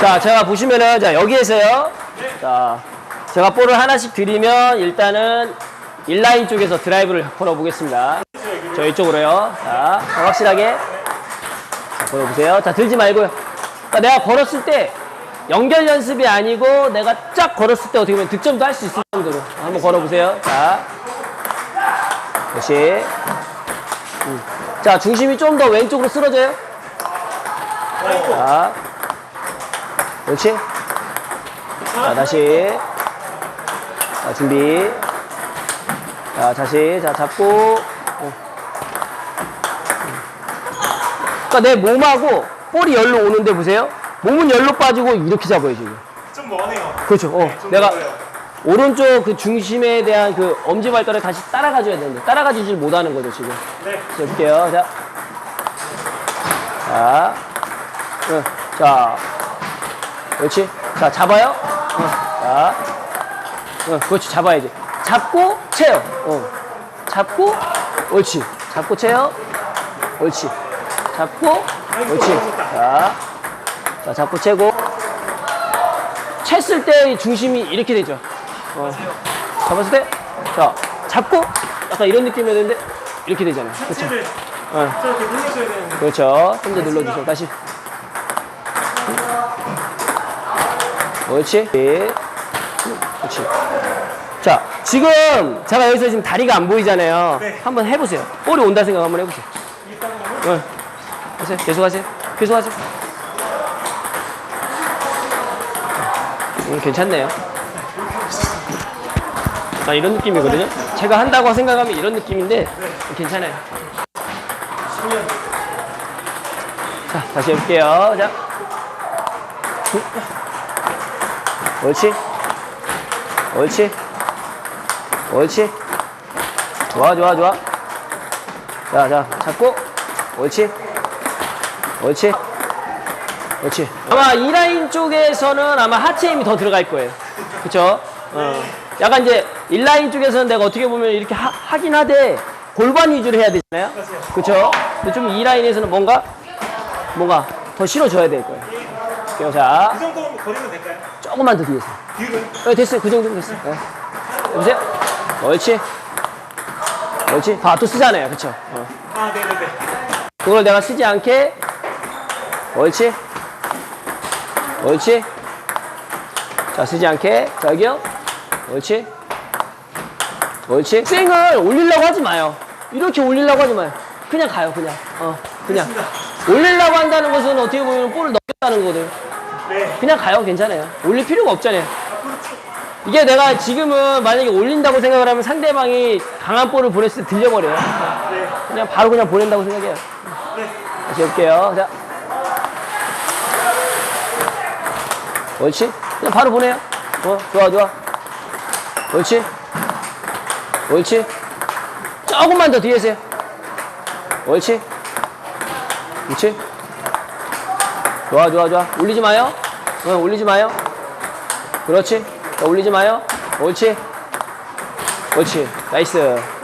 자, 제가 보시면은, 자, 여기에서요. 자, 제가 볼을 하나씩 드리면 일단은 인라인 쪽에서 드라이브를 걸어보겠습니다. 저 이쪽으로요. 자, 더 확실하게. 자, 걸어보세요. 자, 들지 말고요. 자, 내가 걸었을 때 연결 연습이 아니고 내가 쫙 걸었을 때 어떻게 보면 득점도 할 수 있을 정도로 한번 걸어보세요. 자, 다시. 음. 자, 중심이 좀 더 왼쪽으로 쓰러져요. 자, 그렇지. 자, 다시. 자, 준비. 자, 다시. 자, 잡고. 어. 그러니까 내 몸하고 볼이 열로 오는데 보세요. 몸은 열로 빠지고 이렇게 잡아요, 지금. 좀 머네요. 그렇죠. 어, 네, 좀 내가 멀어요. 오른쪽 그 중심에 대한 그 엄지 발가락을 다시 따라가줘야 되는데 따라가지질 못하는 거죠, 지금. 네. 자, 볼게요. 자. 자. 응. 자. 그렇지. 자, 잡아요. 응. 자. 응, 그렇지. 잡아야지. 잡고, 채요. 어. 잡고, 옳지. 잡고, 채요. 옳지. 잡고, 옳지. 자. 자, 잡고, 채고. 챘을 때 중심이 이렇게 되죠. 어. 잡았을 때, 자, 잡고, 약간 이런 느낌이었는데, 이렇게 되잖아요. 그렇죠. 어. 되는데. 그렇죠. 좀더 눌러주세요. 다시. 그렇지. 예. 그렇지. 자, 지금 제가 여기서 지금 다리가 안 보이잖아요. 네. 한번 해보세요. 볼이 온다 생각 한번 해보세요. 일단 하면 네. 하세요. 계속 하세요. 계속 하세요. 음, 괜찮네요. 아, 이런 느낌이거든요. 제가 한다고 생각하면 이런 느낌인데, 괜찮아요. 자, 다시 해볼게요. 자. 옳지. 옳지. 옳지. 좋아, 좋아, 좋아. 자, 자, 잡고. 옳지. 옳지. 옳지. 아마 이 라인 쪽에서는 아마 하체 힘이 더 들어갈 거예요. 그쵸? 어. 약간 이제 인라인 쪽에서는 내가 어떻게 보면 이렇게 하, 하긴 하되 골반 위주로 해야 되잖아요. 그쵸? 근데 좀 이 라인에서는 뭔가 뭔가 더 실어줘야 될 거예요. 그래서 자, 이 정도 거리면 될까요? 조금만 더 뒤에서. 뒤로. 네, 됐어요. 그 정도면 됐어요. 네. 여보세요? 옳지. 옳지. 다 또 쓰잖아요. 그쵸? 어. 아, 네네네. 그걸 내가 쓰지 않게 옳지 옳지 자 쓰지 않게 자 여기요 옳지 옳지 스윙을 올리려고 하지 마요 이렇게 올리려고 하지 마요 그냥 가요 그냥 어 그냥 올리려고 한다는 것은 어떻게 보면 볼을 넘겼다는 거거든요 네. 그냥 가요 괜찮아요 올릴 필요가 없잖아요 이게 내가 지금은 만약에 올린다고 생각을 하면 상대방이 강한 볼을 보냈을 때 들려버려요 네. 그냥 바로 그냥 보낸다고 생각해요 네. 다시 해볼게요. 자. 옳지? 그냥 바로 보내요. 어, 좋아, 좋아. 옳지? 옳지? 조금만 더 뒤에서요. 옳지? 옳지? 좋아, 좋아, 좋아. 올리지 마요. 어, 올리지 마요. 그렇지? 자, 올리지 마요. 옳지? 옳지. 나이스.